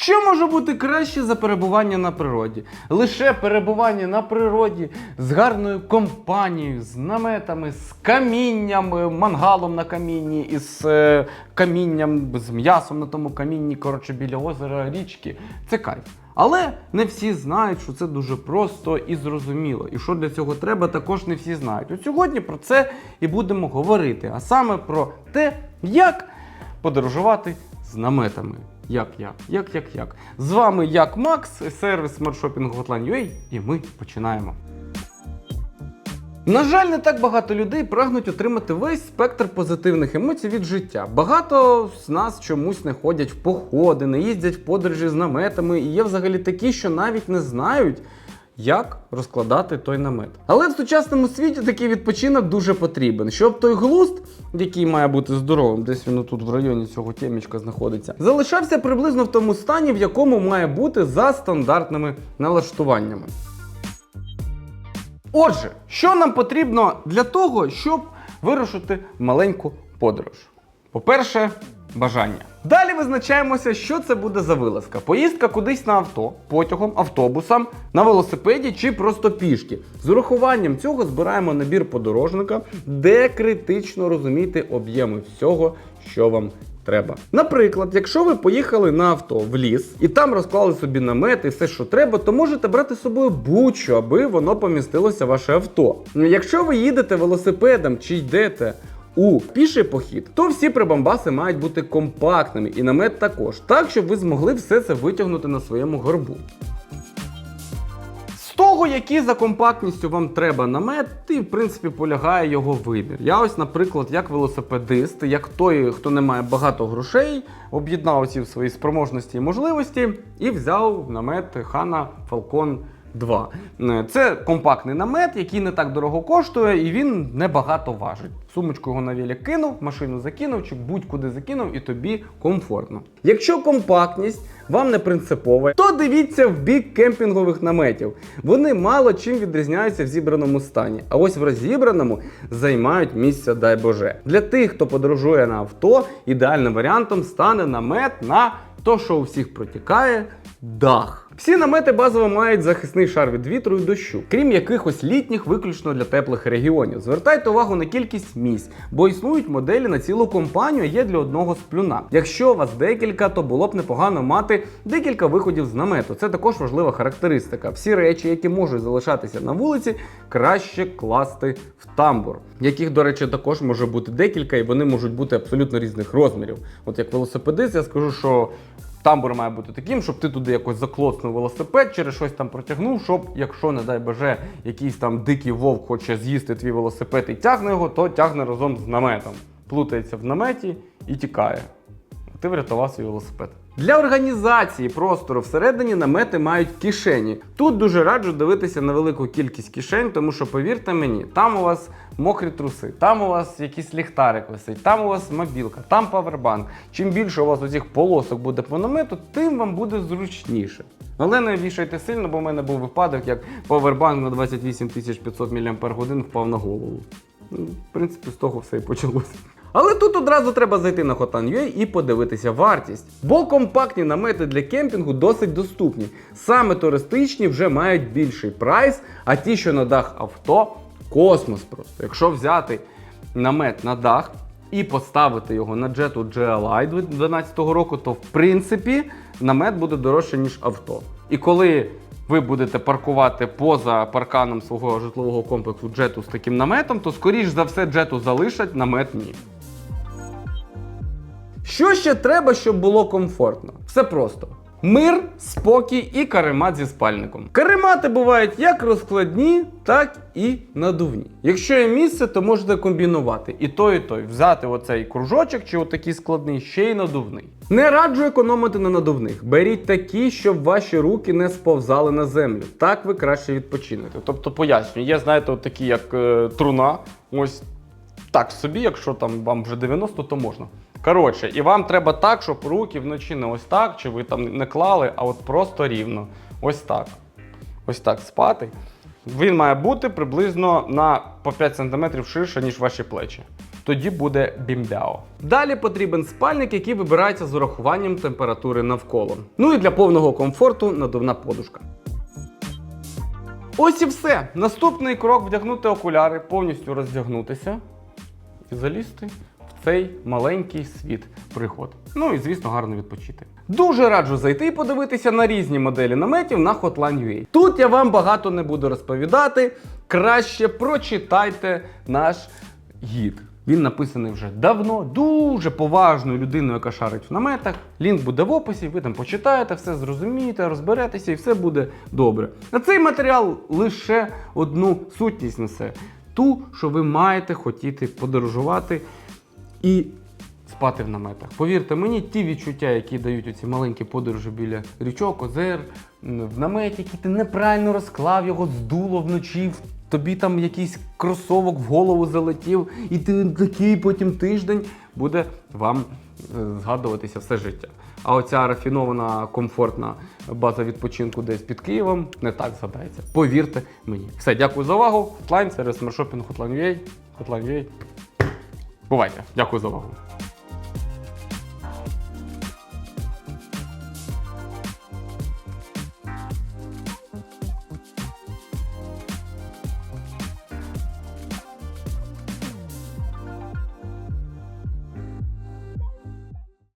Що може бути краще за перебування на природі? Лише перебування на природі з гарною компанією, з наметами, з камінням, е, мангалом на камінні, із е, камінням, з м'ясом на тому камінні, коротше, біля озера, річки. Це кайф. Але не всі знають, що це дуже просто і зрозуміло. І що для цього треба, також не всі знають. От сьогодні про це і будемо говорити, а саме про те, як подорожувати з наметами. Як я, Як як як? З вами як Макс, сервіс смартшопінгу Hotline.ua, і ми починаємо. На жаль, не так багато людей прагнуть отримати весь спектр позитивних емоцій від життя. Багато з нас чомусь не ходять в походи, не їздять в подорожі з наметами, і є взагалі такі, що навіть не знають, як розкладати той намет. Але в сучасному світі такий відпочинок дуже потрібен, щоб той глузд, який має бути здоровим, десь він тут в районі цього темічка знаходиться, залишався приблизно в тому стані, в якому має бути за стандартними налаштуваннями. Отже, що нам потрібно для того, щоб вирушити маленьку подорож? По-перше, бажання. Далі визначаємося, що це буде за вилазка. Поїздка кудись на авто, потягом, автобусом, на велосипеді чи просто пішки. З урахуванням цього збираємо набір подорожника, де критично розуміти об'єми всього, що вам треба. Наприклад, якщо ви поїхали на авто в ліс і там розклали собі намет і все, що треба, то можете брати з собою будь-що, аби воно помістилося ваше авто. Якщо ви їдете велосипедом чи йдете у піший похід, то всі прибамбаси мають бути компактними і намет також, так щоб ви змогли все це витягнути на своєму горбу. З того, який за компактністю вам треба намет, і в принципі полягає його вибір. Я ось, наприклад, як велосипедист, як той, хто не має багато грошей, об'єднав ці свої спроможності і можливості і взяв намет Хана Falcon 2. Е, Це компактний намет, який не так дорого коштує, і він небагато важить. Сумочку його на велик кинув, машину закинув, чи будь-куди закинув, і тобі комфортно. Якщо компактність вам не принципова, то дивіться в бік кемпінгових наметів. Вони мало чим відрізняються в зібраному стані, а ось в розібраному займають місце, дай Боже. Для тих, хто подорожує на авто, ідеальним варіантом стане намет на то, що у всіх протікає, дах. Всі намети базово мають захисний шар від вітру і дощу, крім якихось літніх, виключно для теплих регіонів. Звертайте увагу на кількість місць, бо існують моделі на цілу компанію, є для одного сплюна. Якщо у вас декілька, то було б непогано мати декілька виходів з намету. Це також важлива характеристика. Всі речі, які можуть залишатися на вулиці, краще класти в тамбур, яких, до речі, також може бути декілька, і вони можуть бути абсолютно різних розмірів. От як велосипедист, я скажу, що Тамбур має бути таким, щоб ти туди якось заклоцнув велосипед, через щось там протягнув, щоб, якщо, не дай боже, якийсь там дикий вовк хоче з'їсти твій велосипед і тягне його, то тягне разом з наметом. Плутається в наметі і тікає. Ти врятував свій велосипед. Для організації простору всередині намети мають кишені. Тут дуже раджу дивитися на велику кількість кишень, тому що, повірте мені, там у вас мокрі труси, там у вас якийсь ліхтарик висить, там у вас мобілка, там павербанк. Чим більше у вас оцих полосок буде по намету, тим вам буде зручніше. Але не вішайте сильно, бо в мене був випадок, як павербанк на 28 500 мАч впав на голову. Ну, В принципі, з того все і почалося. Але тут одразу треба зайти на Hotan.ua і подивитися вартість. Бо компактні намети для кемпінгу досить доступні. Саме туристичні вже мають більший прайс, а ті, що на дах авто, космос просто. Якщо взяти намет на дах і поставити його на джету GLI 2012 року, то в принципі намет буде дорожче, ніж авто. І коли ви будете паркувати поза парканом свого житлового комплексу джету з таким наметом, то скоріш за все джету залишать, намет ні. Що ще треба, щоб було комфортно? Все просто. Мир, спокій і каремат зі спальником. Каремати бувають як розкладні, так і надувні. Якщо є місце, то можете комбінувати і той, і той. Взяти оцей кружочок чи отакий складний, ще й надувний. Не раджу економити на надувних. Беріть такі, щоб ваші руки не сповзали на землю. Так ви краще відпочинете. Тобто, пояснюю, є, знаєте, от такі як е, труна. Ось так собі, якщо там вам вже 90, то можна. Коротше, і вам треба так, щоб руки вночі не ось так, чи ви там не клали, а от просто рівно. Ось так. Ось так спати. Він має бути приблизно на по 5 см ширше, ніж ваші плечі. тоді буде бімбяо. Далі потрібен спальник, який вибирається з урахуванням температури навколо. Ну і для повного комфорту надувна подушка. Ось і все. Наступний крок вдягнути окуляри, повністю роздягнутися і залізти цей маленький світ пригод. Ну і звісно, гарно відпочити. Дуже раджу зайти і подивитися на різні моделі наметів на Hotline.ua. Тут я вам багато не буду розповідати. Краще прочитайте наш гід. Він написаний вже давно, дуже поважною людиною, яка шарить в наметах. Лінк буде в описі, ви там почитаєте, все зрозумієте, розберетеся і все буде добре. А цей матеріал лише одну сутність несе: ту, що ви маєте хотіти подорожувати і спати в наметах. Повірте мені, ті відчуття, які дають оці маленькі подорожі біля річок, озер, в наметі, який ти неправильно розклав, його здуло вночі. Тобі там якийсь кросовок в голову залетів, і ти такий потім тиждень буде вам е, згадуватися все життя. А оця рафінована, комфортна база відпочинку десь під Києвом не так згадається. Повірте мені. Все, дякую за увагу. Hotline, сервіс маршопінг Hotline.ua. Hotline.ua. Бувайте. Дякую за увагу.